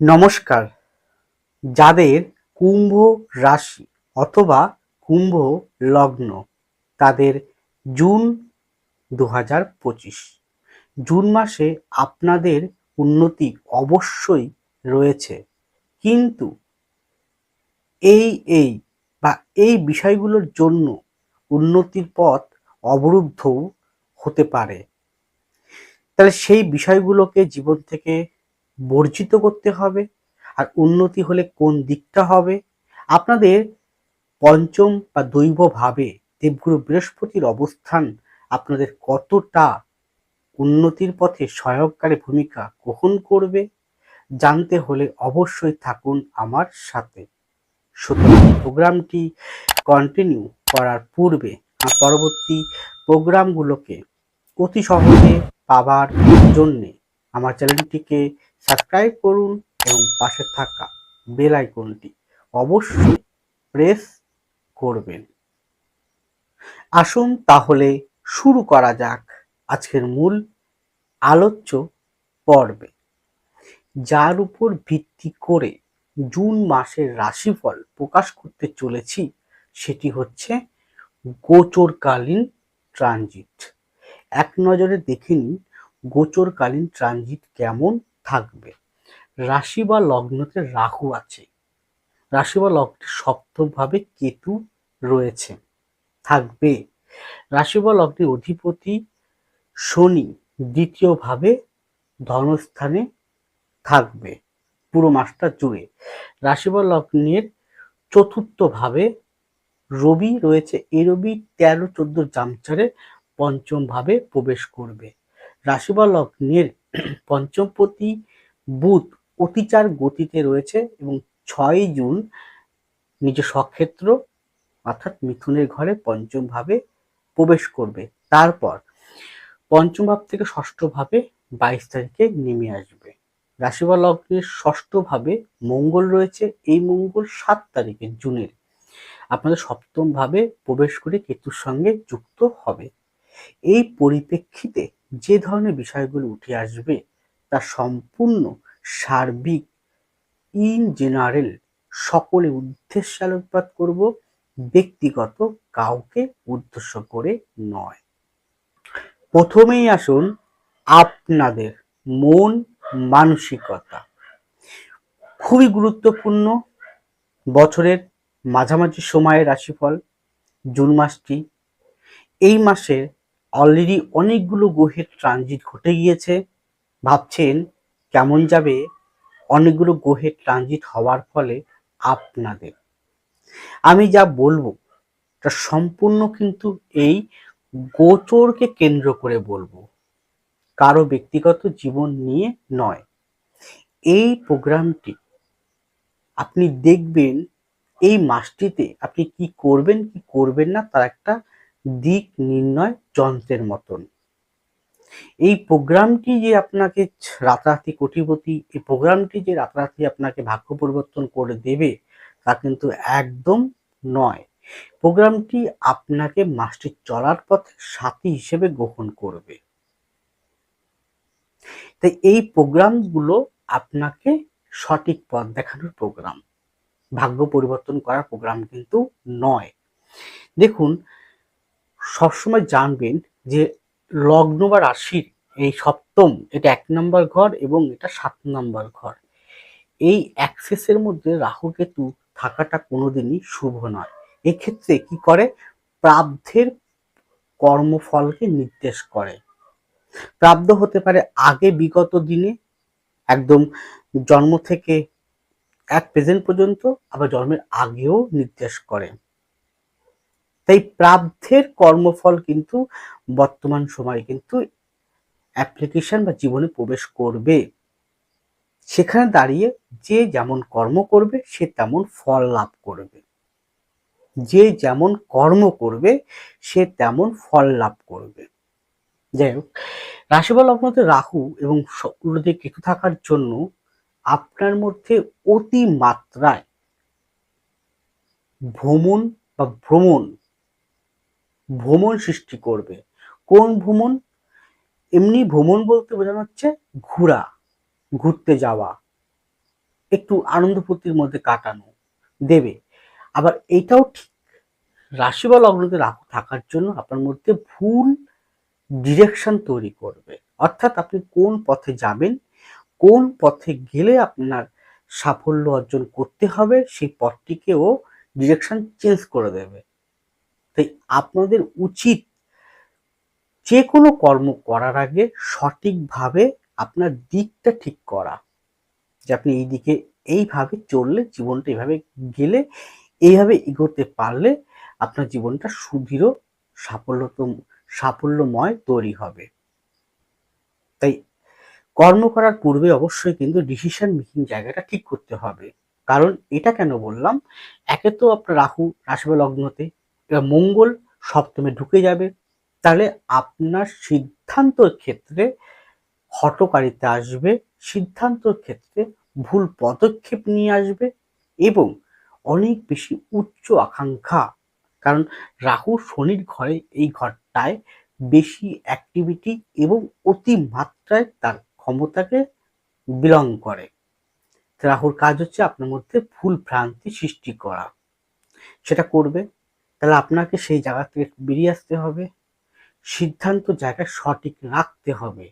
নমস্কার। যাদের কুম্ভ রাশি অথবা কুম্ভ লগ্ন তাদের জুন দু হাজার পঁচিশ। জুন মাসে আপনাদের উন্নতি অবশ্যই রয়েছে। কিন্তু এই এই বা এই বিষয়গুলোর জন্য উন্নতির পথ অবরুদ্ধও হতে পারে। তাহলে সেই বিষয়গুলোকে জীবন থেকে বর্জিত করতে হবে আর উন্নতি হলে কোন দিকটা হবে? আপনাদের পঞ্চম বা দৈব ভাবে দেবগুরু বৃহস্পতির অবস্থান আপনাদের কতটা উন্নতির পথে সহায়ককারী ভূমিকা গ্রহণ করবে জানতে হলে অবশ্যই থাকুন আমার সাথে। সুতরাং প্রোগ্রামটি কন্টিনিউ করার পূর্বে পরবর্তী প্রোগ্রামগুলোকে অতি সহজে পাবার জন্যে আমার চ্যানেলটিকে সাবস্ক্রাইব করুন এবং পাশে থাকা বেল আইকনটি অবশ্যই প্রেস করবেন। আসুন তাহলে শুরু করা যাক আজকের মূল আলোচ্য পর্বে। যার উপর ভিত্তি করে জুন মাসের রাশিফল প্রকাশ করতে চলেছি সেটি হচ্ছে গোচরকালীন ট্রানজিট। এক নজরে দেখে নিন গোচরকালীন ট্রানজিট কেমন থাকবে। রাশি বা লগ্নতে রাহু আছে। রাশি বা লগ্নের সপ্তমভাবে কেতু রয়েছে, থাকবে। রাশি বা লগ্নের অধিপতি শনি দ্বিতীয়ভাবে ধনস্থানে থাকবে পুরো মাসটা জুড়ে। রাশি বা লগ্নের চতুর্থভাবে রবি রয়েছে। এই রবি তেরো, চোদ্দ জামচারে পঞ্চম ভাবে প্রবেশ করবে। রাশি বা লগ্নের পঞ্চমপতি বুধ অতিচার গতিতে রয়েছে এবং ছয় জুন নিজ স্বক্ষেত্র, অর্থাৎ মিথুনের ঘরে পঞ্চম ভাবে প্রবেশ করবে। তারপর পঞ্চম ভাব থেকে ষষ্ঠ ভাবে বাইশ তারিখে নেমে আসবে। রাশি বা লগ্নের ষষ্ঠ ভাবে মঙ্গল রয়েছে, এই মঙ্গল সাত তারিখে, জুনের। আপনাদের সপ্তম ভাবে প্রবেশ করে কেতুর সঙ্গে যুক্ত হবে। এই পরিপ্রেক্ষিতে যে ধরনের বিষয়গুলো উঠে আসবে তা সম্পূর্ণ সার্বিক, ইন জেনারেল সকলে উদ্দেশ্যে আলোকপাত করব, ব্যক্তিগত কাউকে উদ্দেশ্য করে নয়। প্রথমেই আসুন আপনাদের মন মানসিকতা। খুবই গুরুত্বপূর্ণ বছরের মাঝামাঝি সময়ের রাশিফল, জুন মাসটি। এই মাসে অলরেডি অনেকগুলো গ্রহের ট্রানজিট ঘটে গিয়েছে। ভাবছেন কেমন যাবে? অনেকগুলো গ্রহের ট্রানজিট হওয়ার ফলে আপনাদের। আমি যা বলব, তা সম্পূর্ণ কিন্তু এই গোচরকে কেন্দ্র করে বলব। কারও ব্যক্তিগত জীবন নিয়ে নয়। এই প্রোগ্রামটি আপনি দেখবেন এই মাসটিতে আপনি কি করবেন কি করবেন না, তার একটা দিক নির্ণয় যন্ত্রের মতন। এই প্রোগ্রামটি যে আপনাকে রাতারাতি কোটিপতি, এই প্রোগ্রামটি যে রাতারাতি আপনাকে ভাগ্য পরিবর্তন করে দেবে, তা কিন্তু একদম নয়। প্রোগ্রামটি আপনাকে মাসটি চলার পথে সাথী হিসেবে গ্রহণ করবে। তাই এই প্রোগ্রামগুলো আপনাকে সঠিক পথ দেখানোর প্রোগ্রাম, ভাগ্য পরিবর্তন করার প্রোগ্রাম কিন্তু নয়। দেখুন সবসময় জানবেন যে লগ্ন বা রাশির এই সপ্তম, এটা এক নম্বর ঘর এবং এটা সাত নম্বর ঘর। এই অ্যাক্সেসের মধ্যে রাহু কেতু থাকাটা কোনোদিনই শুভ নয়। এক্ষেত্রে কি করে? প্রাব্ধের কর্মফলকে নির্দেশ করে। প্রাব্ধ হতে পারে আগে বিগত দিনে, একদম জন্ম থেকে এক প্রেজেন্ট পর্যন্ত, আবার জন্মের আগেও নির্দেশ করে। তাই প্রাব্ধের কর্মফল কিন্তু বর্তমান সময়ে কিন্তু অ্যাপ্লিকেশন বা জীবনে প্রবেশ করবে। সেখানে দাঁড়িয়ে যে যেমন কর্ম করবে, সে তেমন ফল লাভ করবে। যে যেমন কর্ম করবে, সে তেমন ফল লাভ করবে। যাই হোক, রাশিফল লগ্নতে রাহু এবং শুক্রতে কেতু থাকার জন্য আপনার মধ্যে অতি মাত্রায় ভ্রমণ বা ভ্রমণ ভ্রমণ সৃষ্টি করবে। কোন ভ্রমণ? এমনি ভ্রমণ বলতে বোঝানো হচ্ছে ঘোরা, ঘুরতে যাওয়া, একটু আনন্দ ফুর্তির মধ্যে কাটানো, দেবে। আবার এটাও ঠিক রাশি বা লগ্নতে থাকার জন্য আপনার মধ্যে ভুল ডিরেকশন তৈরি করবে। অর্থাৎ আপনি কোন পথে যাবেন, কোন পথে গেলে আপনার সাফল্য অর্জন করতে হবে, সেই পথটিকেও ডিরেকশন চেঞ্জ করে দেবে। তাই আপনাদের উচিত যে কোনো কর্ম করার আগে সঠিকভাবে আপনার দিকটা ঠিক করা। যে আপনি এই দিকে এইভাবে চললে, জীবনটা এইভাবে গেলে, এইভাবে এগোতে পারলে আপনার জীবনটা সুদৃঢ়, সাফল্যত, সাফল্যময় তৈরি হবে। তাই কর্ম করার পূর্বে অবশ্যই কিন্তু ডিসিশন মেকিং জায়গাটা ঠিক করতে হবে। কারণ এটা কেন বললাম? একে তো আপনার রাহু রাশিবা লগ্নতে মঙ্গল সপ্তমে ঢুকে যাবে। তাহলে আপনার সিদ্ধান্তর ক্ষেত্রে হটকারিতা আসবে, সিদ্ধান্তর ক্ষেত্রে ভুল পদক্ষেপ নিয়ে আসবে এবং অনেক বেশি উচ্চ আকাঙ্ক্ষা। কারণ রাহু শনির ঘরে এই ঘরটায় বেশি অ্যাক্টিভিটি এবং অতি মাত্রায় তার ক্ষমতাকে বিলং করে। রাহুর কাজ হচ্ছে আপনার মধ্যে ভুল ভ্রান্তি সৃষ্টি করা। সেটা করবে। তাহলে আপনাকে সেই জায়গা থেকে বেরিয়ে আসতে হবে। সিদ্ধান্ত জায়গায় সঠিক রাখতে হবে।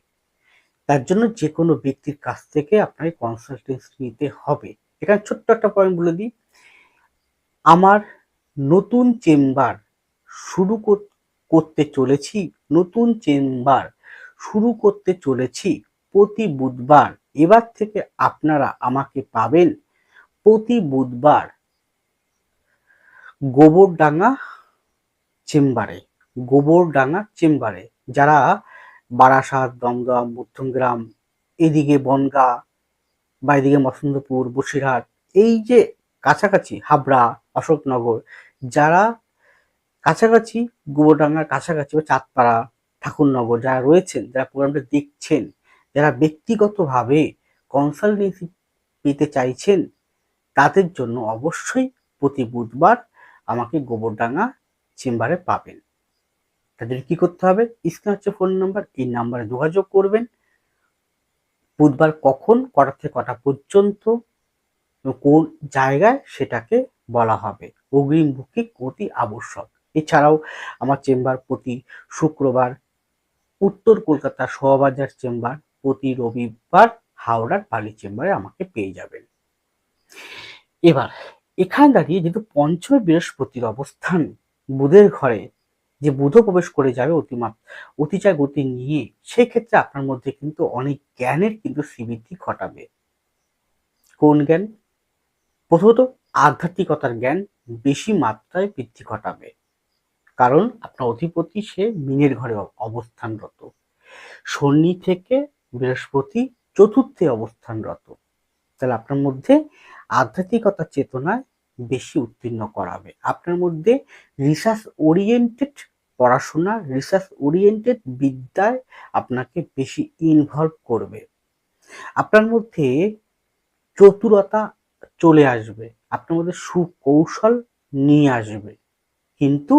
তার জন্য যে কোনো ব্যক্তির কাছ থেকে আপনাকে কনসালটেন্সি নিতে হবে। এখানে ছোট্ট একটা পয়েন্ট বলে দিই। আমার নতুন চেম্বার শুরু করতে চলেছি। নতুন চেম্বার শুরু করতে চলেছি প্রতি বুধবার। এবার থেকে আপনারা আমাকে পাবেন প্রতি বুধবার গোবরডাঙ্গা চেম্বারে গোবরডাঙ্গা চেম্বারে। যারা বারাসাত, দমদম, মধ্যমগ্রাম, এদিকে বনগা বা এদিকে মসন্দপুর, বসিরহাট, এই যে কাছাকাছি হাবড়া, অশোকনগর, যারা কাছাকাছি, গোবরডাঙ্গার কাছাকাছি বা চাঁদপাড়া, ঠাকুরনগর যারা রয়েছেন, যারা প্রোগ্রামটা দেখছেন, যারা ব্যক্তিগতভাবে কনসালটেন্সি পেতে চাইছেন, তাদের জন্য অবশ্যই প্রতি বুধবার আমাকে গোবরডাঙ্গা চেম্বারে পাবেন। তাদের কি করতে হবে? স্ক্রিন হচ্ছে ফোন নাম্বার, এই নাম্বারে যোগাযোগ করবেন। বুধবার কখন, কটা থেকে কটা পর্যন্ত কোন জায়গায় সেটাকে বলা হবে? অগ্রিম বুকিং অতি আবশ্যক। এছাড়াও আমার চেম্বার প্রতি শুক্রবার উত্তর কলকাতার শোভাবাজার চেম্বার প্রতি রবিবার হাওড়ার পালি চেম্বারে আমাকে পেয়ে যাবেন। এবার এখানে দাঁড়িয়ে যেহেতু পঞ্চম বৃহস্পতির অবস্থান, বুধের ঘরে, যে বুধ প্রবেশ করে যাবে অতিমাপ অতিচায় গতি নিয়ে, সেক্ষেত্রে আপনার মধ্যে কিন্তু অনেক জ্ঞানের কিন্তু শ্রীবৃদ্ধি ঘটাবে। কোন জ্ঞান? প্রথমত আধ্যাত্মিকতার জ্ঞান বেশি মাত্রায় বৃদ্ধি ঘটাবে। কারণ আপনার অধিপতি সে মিনের ঘরে অবস্থানরত। শনি থেকে বৃহস্পতি চতুর্থে অবস্থানরত। তাহলে আপনার মধ্যে আধ্যাত্মিকতার চেতনায় বেশি উত্তীর্ণ করাবে। আপনার মধ্যে রিসার্চ ওরিয়েন্টেড পড়াশোনা রিসার্চ ওরিয়েন্টেড বিদ্যায় আপনাকে বেশি ইনভলভ করবে। আপনার মধ্যে চতুরতা চলে আসবে, আপনার মধ্যে সুকৌশল নিয়ে আসবে। কিন্তু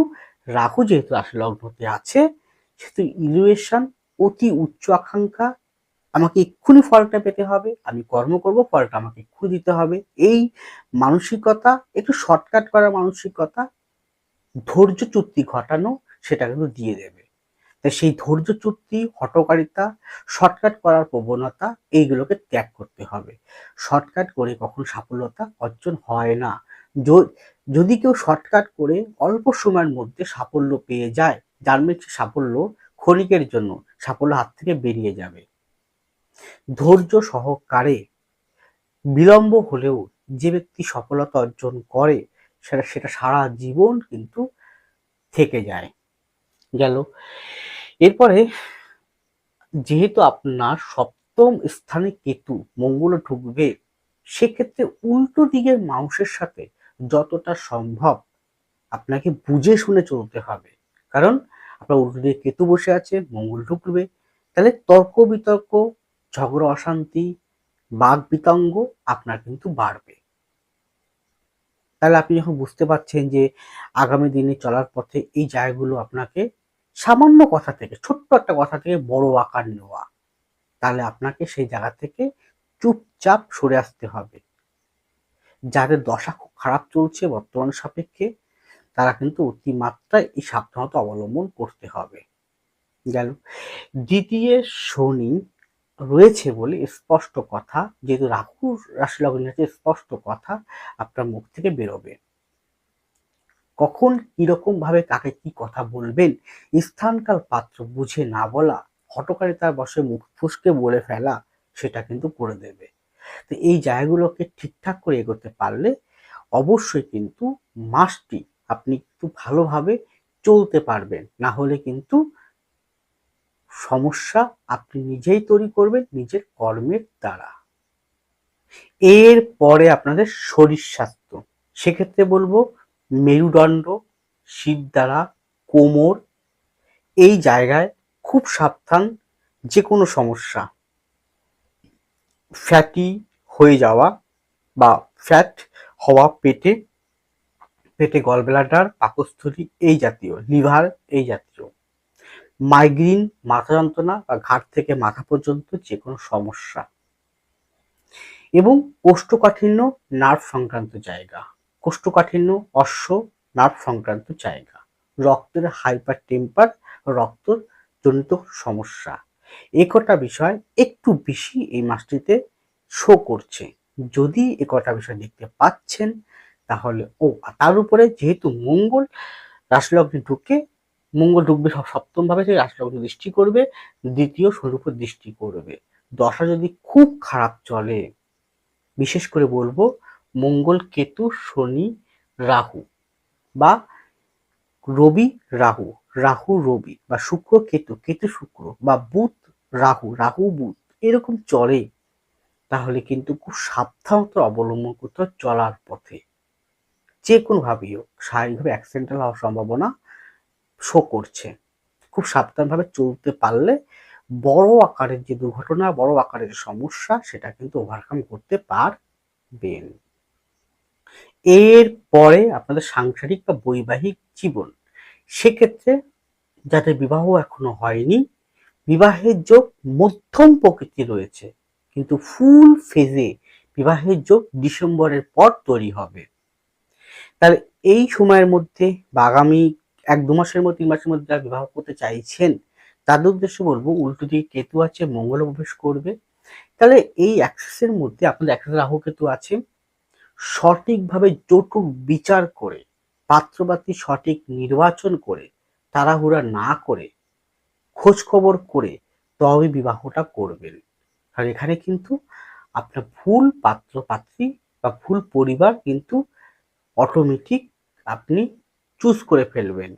রাহু যেহেতু রাশি লগ্নতে আছে, সেহেতু ইলুয়েশন অতি উচ্চ আকাঙ্ক্ষা আমাকে এক্ষুনি ফলটা পেতে হবে, আমি কর্ম করব, ফলটা আমাকে এক্ষুনি দিতে হবে। এই মানসিকতা, একটু শর্টকাট করা মানসিকতা, ধৈর্য চুক্তি ঘটানো, সেটা কিন্তু দিয়ে দেবে। তাই সেই ধৈর্য চুক্তি, হটকারিতা শর্টকাট করার প্রবণতা, এইগুলোকে ত্যাগ করতে হবে। শর্টকাট করে কখন সাফল্যতা অর্জন হয় না। যদি কেউ শর্টকাট করে অল্প সময়ের মধ্যে সাফল্য পেয়ে যায়, যার সাফল্য ক্ষণিকের জন্য, সাফল্য হাত থেকে বেরিয়ে যাবে। ধৈর্য সহকারে বিলম্ব হলেও যে ব্যক্তি সফলতা অর্জন করে, সেটা সেটা সারা জীবন কিন্তু থেকে যায়। গেল। এরপরে যেহেতু আপনার সপ্তম স্থানে কেতু, মঙ্গল ঢুকবে, সেক্ষেত্রে উল্টো দিকের মানুষের সাথে যতটা সম্ভব আপনাকে বুঝে শুনে চলতে হবে। কারণ আপনার উল্টো দিকে কেতু বসে আছে, মঙ্গল ঢুকবে। তাহলে তর্ক বিতর্ক ঝগড়া, অশান্তি বাঘ বিতঙ্গ আপনার কিন্তু বাড়বে। তাহলে আপনি যখন বুঝতে পারছেন যে আগামী দিনে চলার পথে এই জায়গাগুলো আপনাকে সামান্য কথা থেকে, ছোট্ট একটা কথা থেকে বড় আকার নেওয়া, তাহলে আপনাকে সেই জায়গা থেকে চুপচাপ সরে আসতে হবে। যাদের দশা খুব খারাপ চলছে বর্তমান সাপেক্ষে, তারা কিন্তু অতিমাত্রায় এই সাবধানতা অবলম্বন করতে হবে। গেল। দ্বিতীয় শনি রয়েছে বলে স্পষ্ট কথা। যেহেতু রাহু রাশি লগ্ন আছে, স্পষ্ট কথা আপনার মুখ থেকে বেরোবে। কখন কীরকম ভাবে কাকে কি কথা বলবেন, স্থানকাল পাত্র বুঝে না বলা হটকারিতার বসে মুখ ফুসকে বলে ফেলা, সেটা কিন্তু করে দেবে। তো এই জায়গাগুলোকে ঠিকঠাক করে এগোতে পারলে অবশ্যই কিন্তু মাসটি আপনি একটু ভালোভাবে চলতে পারবেন। না হলে কিন্তু সমস্যা আপনি নিজেই তৈরি করবেন নিজের কর্মের দ্বারা। এর পরে আপনাদের শরীর স্বাস্থ্য। সেক্ষেত্রে বলব মেরুদণ্ড, শীত দ্বারা, কোমর, এই জায়গায় খুব সাবধান যে কোনো সমস্যা। ফ্যাটি হয়ে যাওয়া বা ফ্যাট হওয়া পেটে পেটে গলব্লাডার, পাকস্থলী এই জাতীয়, লিভার এই জাতীয়। মাইগ্রেন, মাথা যন্ত্রণা বা ঘাট থেকে মাথা পর্যন্ত যে কোনো সমস্যা। এবং কোষ্ঠকাঠিন্য নার্ভ সংক্রান্ত জায়গা। কোষ্ঠকাঠিন্য, অশ্ব নার্ভ সংক্রান্ত জায়গা। রক্তের হাইপার টেম্পার রক্ত জনিত সমস্যা। এ কটা বিষয় একটু বেশি এই মাসটিতে শো করছে। যদি এ কটা বিষয় দেখতে পাচ্ছেন, তাহলে ও তার উপরে যেহেতু মঙ্গল রাশিলগ্নে ঢুকে মঙ্গল ঢুকবে সপ্তম ভাবে সেই রাশিলগ্নে দৃষ্টি করবে, দ্বিতীয় উপর দৃষ্টি করবে। দশা যদি খুব খারাপ চলে, বিশেষ করে বলব মঙ্গল, কেতু, শনি, রাহু বা রবি, রাহু রাহু, রবি বা শুক্র, কেতু কেতু, শুক্র বা বুধ, রাহু রাহু, বুধ এরকম চলে, তাহলে কিন্তু খুব সাবধানতা অবলম্বন করতে চলার পথে। যে কোনোভাবেই হোক, শারীরিকভাবে অ্যাক্সিডেন্টাল হওয়ার সম্ভাবনা শো করছে। খুব সাবধানভাবে চলতে পারলে বড় আকারের যে দুর্ঘটনা, বড় আকারের সমস্যা, সেটা কিন্তু ওভারকাম করতে পারবেন। এর পরে আপনাদের সাংসারিক বা বৈবাহিক জীবন। সেক্ষেত্রে যাদের বিবাহ এখনও হয়নি, বিবাহের যোগ মধ্যম প্রকৃতি রয়েছে। কিন্তু ফুল ফেজে বিবাহের যোগ ডিসেম্বরের পর তৈরি হবে। তাহলে এই সময়ের মধ্যে বা আগামী এক দু মাসের মধ্যে, তিন মাসের মধ্যে যারা বিবাহ করতে চাইছেন, তাদের উদ্দেশ্যে বলব, উল্টো দিকে কেতু আছে, মঙ্গল প্রবেশ করবে। তাহলে এই অ্যাক্সেসের মধ্যে আপনাদের অ্যাক্সেস রাহু কেতু আছে। সঠিকভাবে জটুক বিচার করে, পাত্রপাত্রী সঠিক নির্বাচন করে, তাড়াহুড়া না করে, খোঁজ খবর করে তবে বিবাহটা করবেন। আর এখানে কিন্তু আপনার ভুল পাত্র পাত্রী বা ভুল পরিবার কিন্তু অটোমেটিক আপনি চুজ করে ফেলবেন।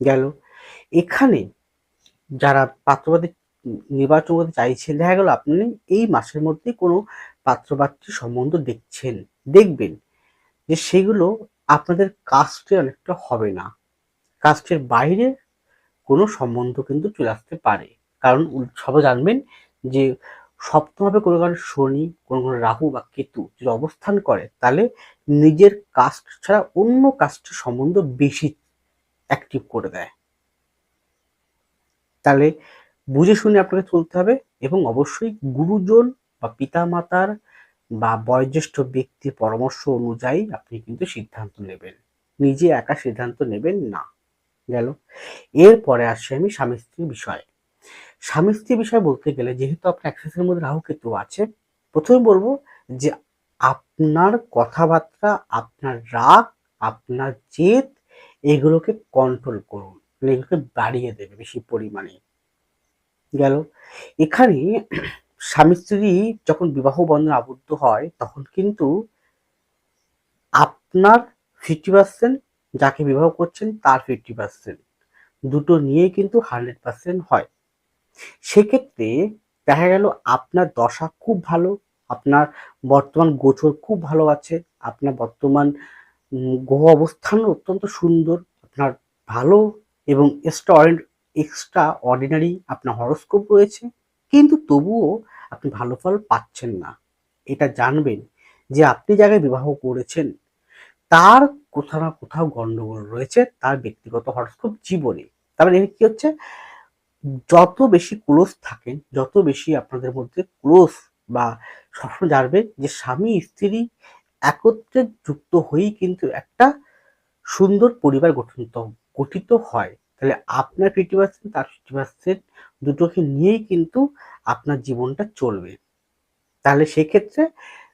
গেল। এখানে যারা পাত্রপাত্রী নির্বাচন করতে চাইছেন, দেখা গেল আপনি এই মাসের মধ্যে কোনো পাত্রপাত্রী সম্বন্ধ দেখছেন, দেখবেন যে সেগুলো আপনাদের কাস্টে অনেকটা হবে না। কাস্টের বাইরে কোনো সম্বন্ধ কিন্তু চলে আসতে পারে। কারণ সবাই জানবেন যে সপ্তমভাবে কোনো কারণে শনি, কোনো কোনো রাহু বা কেতু যদি অবস্থান করে, তাহলে নিজের কাস্ট ছাড়া অন্য কাস্টের সম্বন্ধ বেশি অ্যাক্টিভ করে দেয়। তাহলে বুঝে শুনে আপনাকে চলতে হবে এবং অবশ্যই গুরুজন বা পিতামাতার বা বয়োজ্যেষ্ঠ ব্যক্তির পরামর্শ অনুযায়ী আপনি কিন্তু সিদ্ধান্ত নেবেন। নিজে একা সিদ্ধান্ত নেবেন না। গেল। এরপরে আসছি আমি স্বামী স্ত্রীর বিষয়ে। স্বামী স্ত্রী বিষয় বলতে গেলে, যেহেতু আপনার অ্যাক্সেসের মধ্যে রাহু কেতু আছে প্রথমে বলব যে আপনার কথাবার্তা, আপনার রাগ, আপনার জেদ, এগুলোকে কন্ট্রোল করুন। এগুলোকে বাড়িয়ে দেবে বেশি পরিমাণে। গেল। এখানে স্বামী স্ত্রী যখন বিবাহ বন্ধনে আবদ্ধ হয়, তখন কিন্তু আপনার ফিফটি পার্সেন্ট যাকে বিবাহ করছেন, তার ফিফটি পার্সেন্ট দুটো নিয়ে কিন্তু হান্ড্রেড পার্সেন্ট হয়। সেক্ষেত্রে দেখা গেল আপনার দশা খুব ভালো, আপনার বর্তমান গোচর খুব ভালো আছে, আপনার বর্তমান গ্রহ অবস্থান অত্যন্ত সুন্দর, আপনার ভালো এবং এক্সট্রা এক্সট্রা অর্ডিনারি আপনার হরস্কোপ রয়েছে, কিন্তু তবুও আপনি ভালো ফল পাচ্ছেন না। এটা জানবেন যে আপনি জায়গায় বিবাহ করেছেন, তার কোথাও না কোথাও গন্ডগোল রয়েছে, তার ব্যক্তিগত হরস্কোপ জীবনে। তারপরে মানে কি হচ্ছে? যত বেশি ক্লোজ থাকেন, যত বেশি আপনাদের মধ্যে ক্লোজ বা সবসময় জানবেন যে স্বামী, স্ত্রী একত্রে যুক্ত হয়েই কিন্তু একটা সুন্দর পরিবার গঠন গঠিত হয়। তাহলে আপনার ফিফটি পার্সেন্ট তার ফিফটি পার্সেন্ট দুটোকে নিয়েই কিন্তু আপনার জীবনটা চলবে। তাহলে সেক্ষেত্রে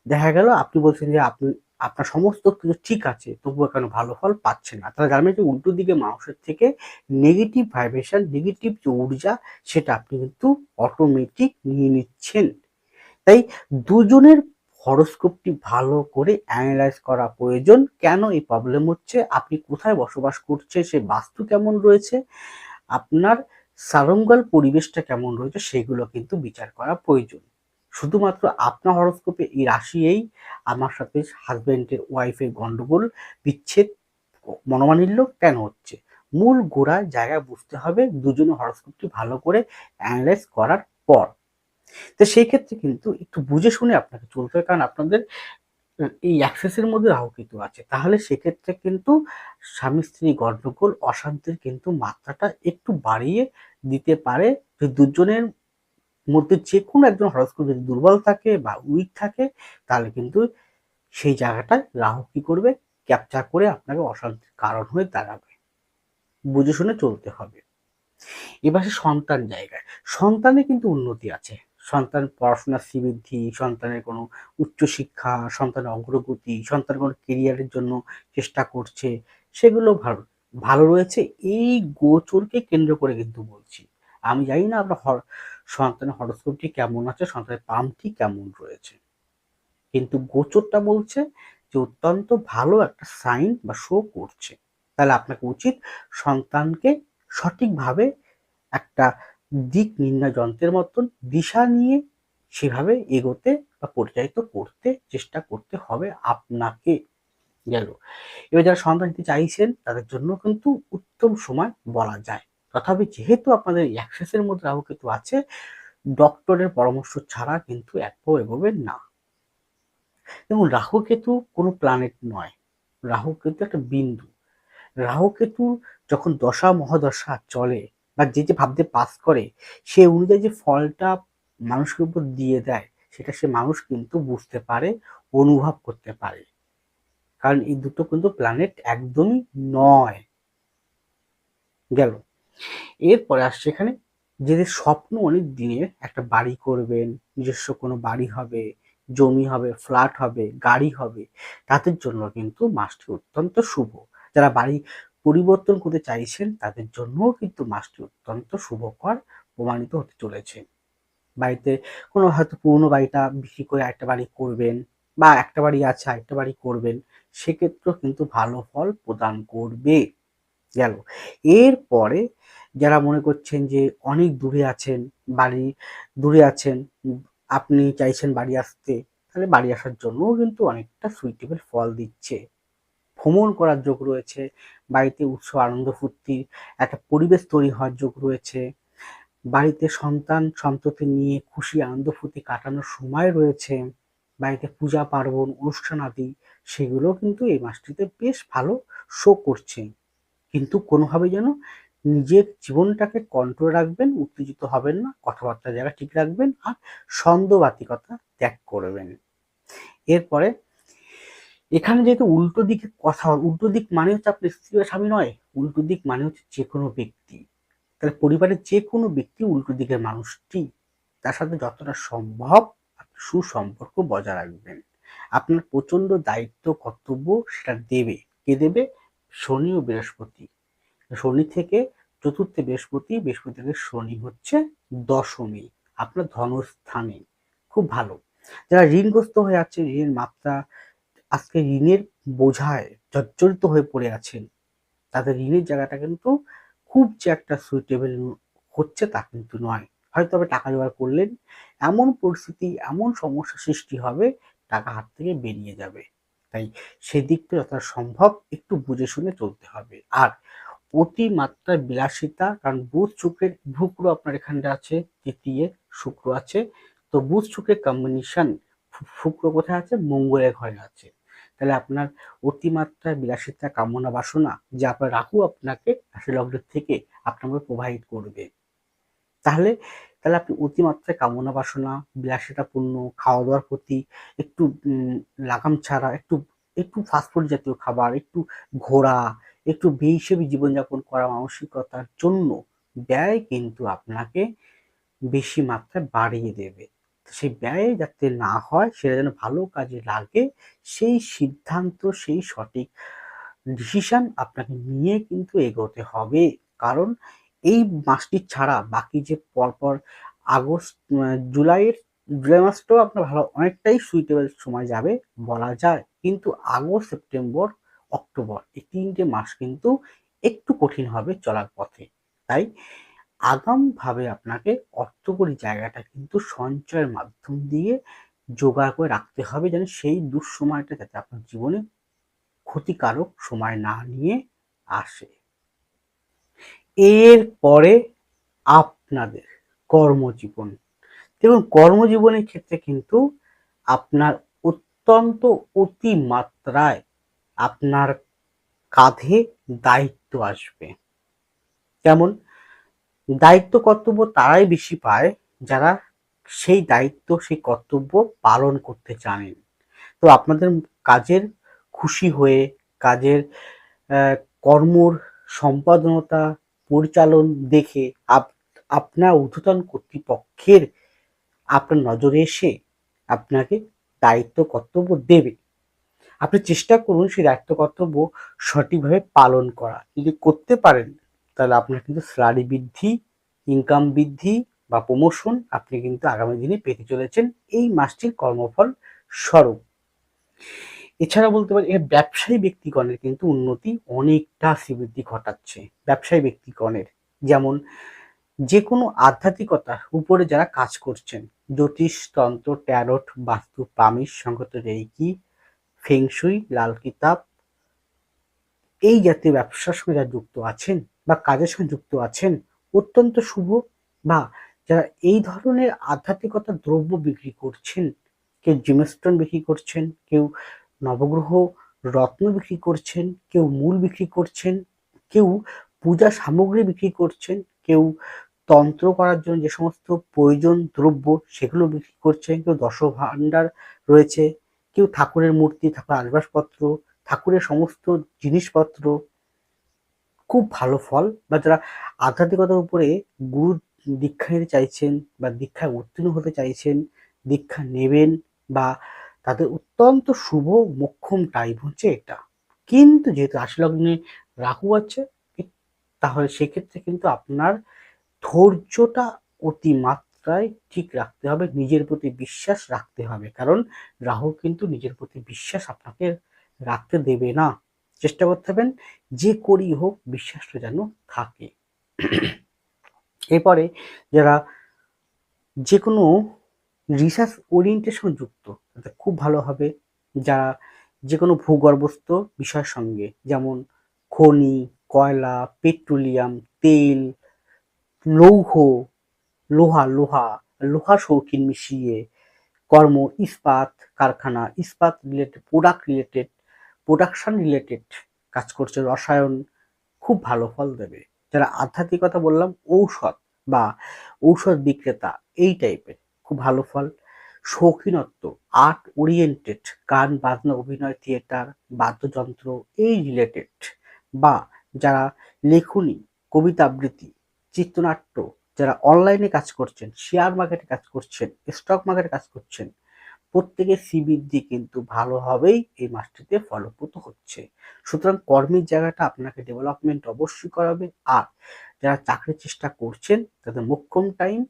দেখা গেল, আপনি বলছেন যে আপনি আপনার সমস্ত কিছু ঠিক আছে, তবুও কেন ভালো ফল পাচ্ছে না? তাহলে যার যে উল্টো দিকে মানুষের থেকে নেগেটিভ ভাইব্রেশন নেগেটিভ যে ঊর্জা, সেটা আপনি কিন্তু অটোমেটিক নিয়ে নিচ্ছেন। তাই দুজনের হরস্কোপটি ভালো করে অ্যানালাইজ করা প্রয়োজন। কেন এই প্রবলেম হচ্ছে? আপনি কোথায় বসবাস করছে সে বাস্তু কেমন রয়েছে? আপনার সারঙ্গাল পরিবেশটা কেমন রয়েছে? সেগুলো কিন্তু বিচার করা প্রয়োজন। শুধুমাত্র আপনার হরস্কোপে এই রাশি এই আমার সাথে হাজব্যান্ডের ওয়াইফের গন্ডগোল, বিচ্ছেদ মনোমানিল্য কেন হচ্ছে? মূল গোড়া জায়গা বুঝতে হবে দুজনে হরস্কোপটি ভালো করে অ্যানালাইজ করার পর। তো সেই ক্ষেত্রে কিন্তু একটু বুঝে শুনে আপনাকে চলতে হবে, কারণ আপনাদের, এই অ্যাক্সেসের মধ্যে রাহু কেতু আছে। তাহলে সেক্ষেত্রে কিন্তু স্বামী স্ত্রী গণ্ডগোল অশান্তির কিন্তু মাত্রাটা একটু বাড়িয়ে দিতে পারে। যে দুজনের মধ্যে যে কোনো একজন হরস্কোপ যদি দুর্বল থাকে বা উইক থাকে, তাহলে কিন্তু সেই জায়গাটায় রাহু কি করবে? ক্যাপচার করে আপনাকে অশান্তির কারণ হয়ে দাঁড়াবে। বুঝে শুনে চলতে হবে। এবার সন্তান জায়গায়। সন্তানে কিন্তু উন্নতি আছে। সন্তান পড়াশোনার শ্রীবৃদ্ধি, সন্তানের কোনো উচ্চশিক্ষা সন্তানের অগ্রগতি, সন্তান কোনো কেরিয়ারের জন্য চেষ্টা করছে, সেগুলো ভালো ভালো রয়েছে। এই গোচরকে কেন্দ্র করে কিন্তু বলছি। আমি জানি না আপনার সন্তানের হরস্কোপটি কেমন আছে সন্তানের পাম্পটি কেমন রয়েছে। কিন্তু গোচরটা বলছে যে অত্যন্ত ভালো একটা সাইন বা শো করছে। তাহলে আপনাকে উচিত সন্তানকে সঠিকভাবে একটা দিক নির্ণয় যন্ত্রের মতন দিশা নিয়ে সেভাবে এগোতে বা পরিচালিত করতে চেষ্টা করতে হবে আপনাকে। গেল। এবার যারা সন্তান নিতে চাইছেন, তাদের জন্য কিন্তু উত্তম সময় বলা যায়। তথাপি যেহেতু আপনাদের অ্যাক্সেসের মধ্যে রাহু কেতু আছে ডক্টরের পরামর্শ ছাড়া কিন্তু এক এগোবেন না। যেমন রাহু কেতু কোনো প্ল্যানেট নয়। রাহু কেতু একটা বিন্দু। রাহু কেতু যখন দশা মহাদশা চলে বা যে যে ভাবতে পাস করে, সে অনুযায়ী যে ফলটা মানুষের উপর দিয়ে দেয়, সেটা সে মানুষ কিন্তু বুঝতে পারে, অনুভব করতে পারে। কারণ এই দুটো কিন্তু প্ল্যানেট একদমই নয়। গেল। এরপরে আসছে এখানে যেদের স্বপ্ন অনেক দিনের একটা বাড়ি করবেন, নিজস্ব কোনো বাড়ি হবে, জমি হবে ফ্ল্যাট হবে, গাড়ি হবে, তাদের জন্য কিন্তু মাসটি অত্যন্ত শুভ। যারা বাড়ি পরিবর্তন করতে চাইছেন, তাদের জন্যও কিন্তু মাসটি অত্যন্ত শুভকর প্রমাণিত হতে চলেছে। বাড়িতে কোনো হয়তো পুরনো বাড়িটা বিক্রি করে একটা বাড়ি করবেন বা একটা বাড়ি আছে, আরেকটা বাড়ি করবেন, সেক্ষেত্রেও কিন্তু ভালো ফল প্রদান করবে। গেল। এরপরে যারা মনে করছেন যে অনেক দূরে আছেন, বাড়ি দূরে আছেন, আপনি চাইছেন বাড়ি আসতে, তাহলে বাড়ি আসার জন্যও কিন্তু অনেকটা সুইটেবল ফল দিচ্ছে। ভ্রমণ করার যোগ রয়েছে, বাড়িতে উৎসব আনন্দ ফুর্তির একটা পরিবেশ তৈরি হওয়ার যোগ রয়েছে। বাড়িতে সন্তান, সন্ততি নিয়ে খুশি, আনন্দ, ফুর্তি কাটানোর সময় রয়েছে। বাড়িতে পূজা, পার্বণ, অনুষ্ঠান আদি, সেগুলো কিন্তু এই মাসটিতে বেশ ভালো শো করছে। কিন্তু কোনোভাবে যেন নিজের জীবনটাকে কন্ট্রোল রাখবেন, উত্তেজিত হবেন না কথাবার্তা জায়গা ঠিক রাখবেন আর ছন্দবাতিকতা ত্যাগ করবেন। এরপরে, এখানে যেহেতু উল্টো দিকে কথা, উল্টো দিক মানে হচ্ছে আপনার স্ত্রী বা স্বামী নয়, উল্টো দিক মানে হচ্ছে যে কোনো ব্যক্তি। তাহলে পরিবারের যে কোনো ব্যক্তি উল্টো দিকের মানুষটি, তার সাথে যতটা সম্ভব সুসম্পর্ক বজায় রাখবেন। আপনার প্রচণ্ড দায়িত্ব, কর্তব্য সেটা দেবে। কে দেবে? শনি ও বৃহস্পতি। শনি থেকে চতুর্থে বৃহস্পতি বৃহস্পতি থেকে শনি হচ্ছে দশমী, আপনার ধনস্থানে। খুব ভালো। যারা ঋণগ্রস্ত হয়ে আছে, ঋণের মাত্রা আজকে ঋণের বোঝায়, জর্জরিত হয়ে পড়ে আছেন, তাদের ঋণের জায়গাটা কিন্তু খুব যে একটা সুইটেবল হচ্ছে তা কিন্তু নয়। হয়তো তবে টাকা জোগাড় করলেন, এমন পরিস্থিতি, এমন সমস্যা সৃষ্টি হবে, টাকা হাত থেকে বেরিয়ে যাবে। তাই সেদিকটা যতটা সম্ভব একটু বুঝে শুনে চলতে হবে। আর অতিমাত্রায় বিলাসিতা, কারণ বুধ শুক্রের ভুক্র আপনার এখানটা আছে, তৃতীয় শুক্র আছে। তো বুধ শুক্রের কম্বিনেশন শুক্র কোথায় আছে? মঙ্গলের ঘরে আছে। তাহলে আপনার অতিমাত্রায় বিলাসিতা, কামনা, বাসনা, যে আপনার রাহু আপনাকে রাশি লগ্নের থেকে আপনাকে প্রোভাইড করবে। তাহলে তাহলে আপনি অতিমাত্রায় কামনা, বাসনা বিলাসিতাপূর্ণ খাওয়া দাওয়ার প্রতি একটু লাগাম ছাড়া, একটু একটু ফাস্টফুড জাতীয় খাবার, একটু ঘোরা একটু বেহিসেবি জীবনযাপন করা মানসিকতার জন্য ব্যয় কিন্তু আপনাকে বেশি মাত্রায় বাড়িয়ে দেবে। সেই ব্যয় যাতে না হয়, সেটা যেন ভালো কাজে লাগে, সেই সিদ্ধান্ত, সেই সঠিক ডিসিশান আপনাকে নিয়ে কিন্তু এগোতে হবে। কারণ এই মাসটি ছাড়া বাকি যে পরপর আগস্ট জুলাইয়ের, জুলাই মাসটাও আপনার ভালো অনেকটাই সুইটেবল সময় যাবে বলা যায়। কিন্তু আগস্ট, সেপ্টেম্বর অক্টোবর। এই তিনটে মাস কিন্তু একটু কঠিন হবে চলার পথে। তাই আগামভাবে আপনাকে অর্থকরী জায়গাটা কিন্তু সঞ্চয়ের মাধ্যম দিয়ে জোগাড় করে রাখতে হবে যেন সেই দুঃসময়টা যাতে আপনার জীবনে ক্ষতিকারক সময় না নিয়ে আসে। এর পরে আপনাদের কর্মজীবন। দেখুন, কর্মজীবনের ক্ষেত্রে কিন্তু আপনার অত্যন্ত অতিমাত্রায় আপনার কাঁধে দায়িত্ব আসবে। যেমন দায়িত্ব কর্তব্য তারাই বেশি পায় যারা সেই দায়িত্ব, সেই কর্তব্য পালন করতে জানেন। তো আপনাদের কাজের খুশি হয়ে, কাজের কর্মর সম্পাদনতা পরিচালন দেখে আপ- আপনার ঊর্ধ্বতন কর্তৃপক্ষের আপনার নজরে এসে আপনাকে দায়িত্ব কর্তব্য দেবে। আপনি চেষ্টা করুন সেই দায়িত্ব কর্তব্য সঠিকভাবে পালন করা। যদি করতে পারেন, তাহলে আপনার কিন্তু স্যালারি বৃদ্ধি ইনকাম বৃদ্ধি বা প্রমোশন আপনি কিন্তু আগামী দিনে পেতে চলেছেন। এই মাসটির কর্মফল স্বরূপ। এছাড়া বলতে পারি ব্যবসায়ী ব্যক্তিগণের কিন্তু উন্নতি অনেকটা শ্রীবৃদ্ধি ঘটাচ্ছে। ব্যবসায়ী ব্যক্তিগণের। যেমন যে কোনো আধ্যাত্মিকতার উপরে যারা কাজ করছেন জ্যোতিষ তন্ত্র ট্যারট বাস্তু, পামিশ সংগত রেইকি ফেংশুই লাল কিতাব, এই জাতীয় ব্যবসার সঙ্গে যারা যুক্ত আছেন বা কাজের সঙ্গে যুক্ত আছেন, অত্যন্ত শুভ। বা যারা এই ধরনের আধ্যাত্মিকতার দ্রব্য বিক্রি করছেন, কেউ জিমস্টোন বিক্রি করছেন, কেউ নবগ্রহ রত্ন বিক্রি করছেন, কেউ মূল বিক্রি করছেন, কেউ পূজা সামগ্রী বিক্রি করছেন, কেউ তন্ত্র করার জন্য যে সমস্ত প্রয়োজন দ্রব্য সেগুলো বিক্রি করছেন, কেউ দশ ভাণ্ডার রয়েছে কেউ ঠাকুরের মূর্তি, ঠাকুরের আসবাসপত্র ঠাকুরের সমস্ত জিনিসপত্র, খুব ভালো ফল। বা যারা আধ্যাত্মিকতার উপরে গুরু দীক্ষা নিতে চাইছেন বা দীক্ষায় উত্তীর্ণ হতে চাইছেন, দীক্ষা নেবেন বা তাদের অত্যন্ত শুভ মোক্ষম টাইম হচ্ছে এটা। কিন্তু যেহেতু রাশি লগ্নে রাহু আছে, তাহলে সেক্ষেত্রে কিন্তু আপনার ধৈর্যটা অতিমাত্রায় ঠিক রাখতে হবে, নিজের প্রতি বিশ্বাস রাখতে হবে। কারণ রাহু কিন্তু নিজের প্রতি বিশ্বাস আপনাকে রাখতে দেবে না। চেষ্টা করতে হবেন, যে করি হোক বিশ্বাসটা যেন থাকে। এরপরে যারা যে কোনো রিসার্চ ওরিয়েন্টেশন যুক্ত, তাদের খুব ভালো হবে। যারা যে কোনো ভূগর্ভস্থ বিষয়ের সঙ্গে, যেমন খনি, কয়লা, পেট্রোলিয়াম, তেল, লৌহ লোহা লোহা লোহা শৌখিন মিশিয়ে কর্ম, ইস্পাত, কারখানা, ইস্পাত related product related production related কাজ করছে। রসায়ন খুব ভালো ফল দেবে। যারা আধ্যাত্মিকতা বললাম, ঔষধ বা ঔষধ বিক্রেতা, এই টাইপের খুব ভালো ফল। শৌখিনত্ব আর্ট ওরিয়েন্টেড গান, বাজনা, অভিনয় থিয়েটার বাদ্যযন্ত্র, এই রিলেটেড বা যারা লেখনী, কবিতা আবৃত্তি, চিত্রনাট্য যারা অনলাইনে কাজ করছেন শেয়ার মার্কেটে কাজ করছেন স্টক মার্কেটে কাজ করছেন প্রত্যেকের শ্রীবৃদ্ধি কিন্তু ভালোভাবেই এই মাসটিতে ফলপ্রদ হচ্ছে। সুতরাং কর্মের জায়গাটা আপনাকে ডেভেলপমেন্ট অবশ্যই করাবে। আর যারা চাকরির চেষ্টা করছেন, তাদের মোক্ষম টাইম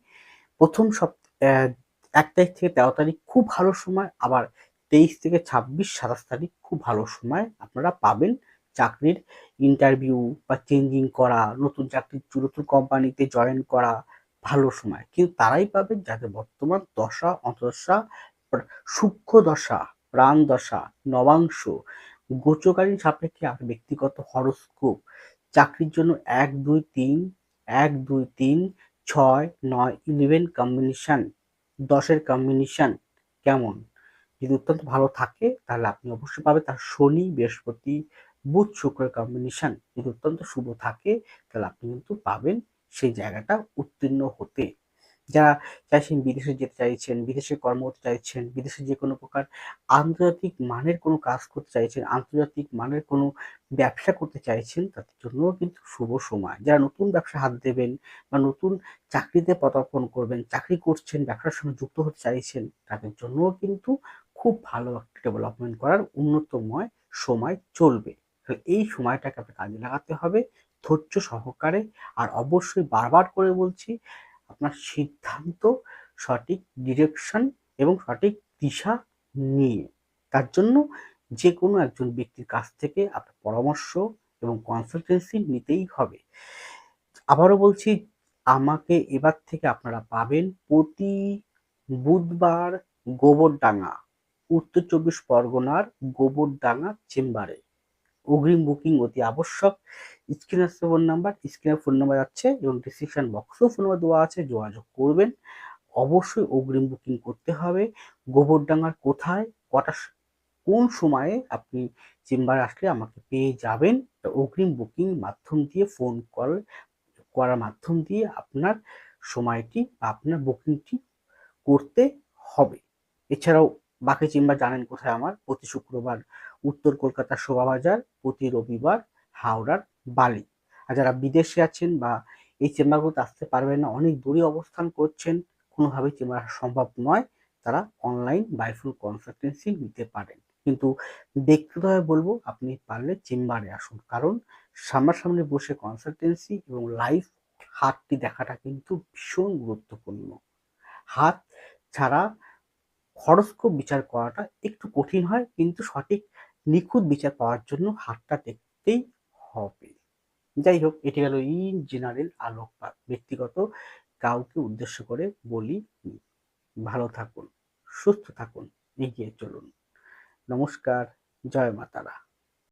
প্রথম সপ্তাহ এক তারিখ থেকে তেরো তারিখ খুব ভালো সময়, আবার তেইশ থেকে ছাব্বিশ, সাতাশ তারিখ খুব ভালো সময় আপনারা পাবেন। চাকরির ইন্টারভিউ বা চেঞ্জিং করা, নতুন চাকরির নতুন কোম্পানিতে জয়েন করা ভালো সময়। কিন্তু তারাই পাবেন যাদের বর্তমান দশা অন্তদশা সূক্ষ্ম দশা, প্রাণ দশা, নবাংশ। গোচকালীন সাপেক্ষে আর ব্যক্তিগত হরস্কোপ চাকরির জন্য এক, দুই, তিন, এক, দুই, তিন, ছয়, নয় ইলেভেন কম্বিনেশন দশের কম্বিনেশন কেমন? যদি অত্যন্ত ভালো থাকে, তাহলে আপনি অবশ্যই পাবেন তার শনি, বৃহস্পতি বুধ শুক্রের কম্বিনেশন যদি অত্যন্ত শুভ থাকে, তাহলে আপনি কিন্তু পাবেন সেই জায়গাটা উত্তীর্ণ হতে। যারা চাইছেন বিদেশে যেতে চাইছেন, বিদেশে কর্ম করতে চাইছেন, বিদেশে যে কোনো প্রকার আন্তর্জাতিক মানের কোনো কাজ করতে চাইছেন, আন্তর্জাতিক মানের কোনো ব্যবসা করতে চাইছেন, তাদের জন্যও কিন্তু শুভ সময়। যারা নতুন ব্যবসা হাত দেবেন বা নতুন চাকরিতে পদার্পণ করবেন, চাকরি করছেন, ব্যবসার সঙ্গে যুক্ত হতে চাইছেন, তাদের জন্যও কিন্তু খুব ভালো একটা ডেভেলপমেন্ট করার উন্নতময় সময় চলবে। তাহলে এই সময়টাকে আপনার কাজে লাগাতে হবে। ধৈর্য সহকারে আর অবশ্যই বারবার করে বলছি, আপনার সিদ্ধান্ত সঠিক ডিরেকশন এবং সঠিক দিশা নিয়ে। তার জন্য যে কোনো একজন ব্যক্তির কাছ থেকে আপনার পরামর্শ এবং কনসালটেন্সি নিতেই হবে। আবারও বলছি, আমাকে এবার থেকে আপনারা পাবেন প্রতি বুধবার গোবরডাঙ্গা, উত্তর চব্বিশ পরগনার গোবরডাঙ্গা চেম্বারে। অগ্রিম বুকিং অতি আবশ্যক। স্ক্রিনের ফোন নাম্বার স্ক্রিনের ফোন নাম্বার যাচ্ছে এবং ডিসক্রিপশন বক্সেও ফোন নাম্বার দেওয়া আছে, যোগাযোগ করবেন। অবশ্যই অগ্রিম বুকিং করতে হবে। গোবরডাঙ্গার কোথায় কটা কোন সময়ে আপনি চেম্বারে আসলে আমাকে পেয়ে যাবেন। অগ্রিম বুকিং মাধ্যম দিয়ে ফোন কল করার মাধ্যম দিয়ে আপনার সময়টি বা আপনার বুকিংটি করতে হবে। এছাড়াও বাকি চেম্বার জানেন কোথায় আমার, প্রতি শুক্রবার উত্তর কলকাতার শোভাবাজার প্রতি রবিবার হাওড়ার বালি। আর যারা বিদেশে আছেন বা এই চেম্বারগুলোতে আসতে পারবেন না, অনেক দূরে অবস্থান করছেন, কোনোভাবেই চেম্বার সম্ভব নয়। তারা অনলাইন বাইফুল কনসালটেন্সি নিতে পারেন। কিন্তু ব্যক্তিগতভাবে বলব, আপনি পারলে চেম্বারে আসুন। কারণ সামনাসামনি বসে কনসালটেন্সি এবং লাইভ হাতটি দেখাটা কিন্তু ভীষণ গুরুত্বপূর্ণ। হাত ছাড়া হরস্কোপ বিচার করাটা একটু কঠিন হয়, কিন্তু সঠিক নিখুঁত বিচার পাওয়ার জন্য হাতটা দেখতেই হবে। যাই হোক, এটি গেল ইন জেনারেল আলোকপাত। ব্যক্তিগত কাউকে উদ্দেশ্য করে বলি ভালো থাকুন, সুস্থ থাকুন, এগিয়ে চলুন। নমস্কার, জয় মাতারা।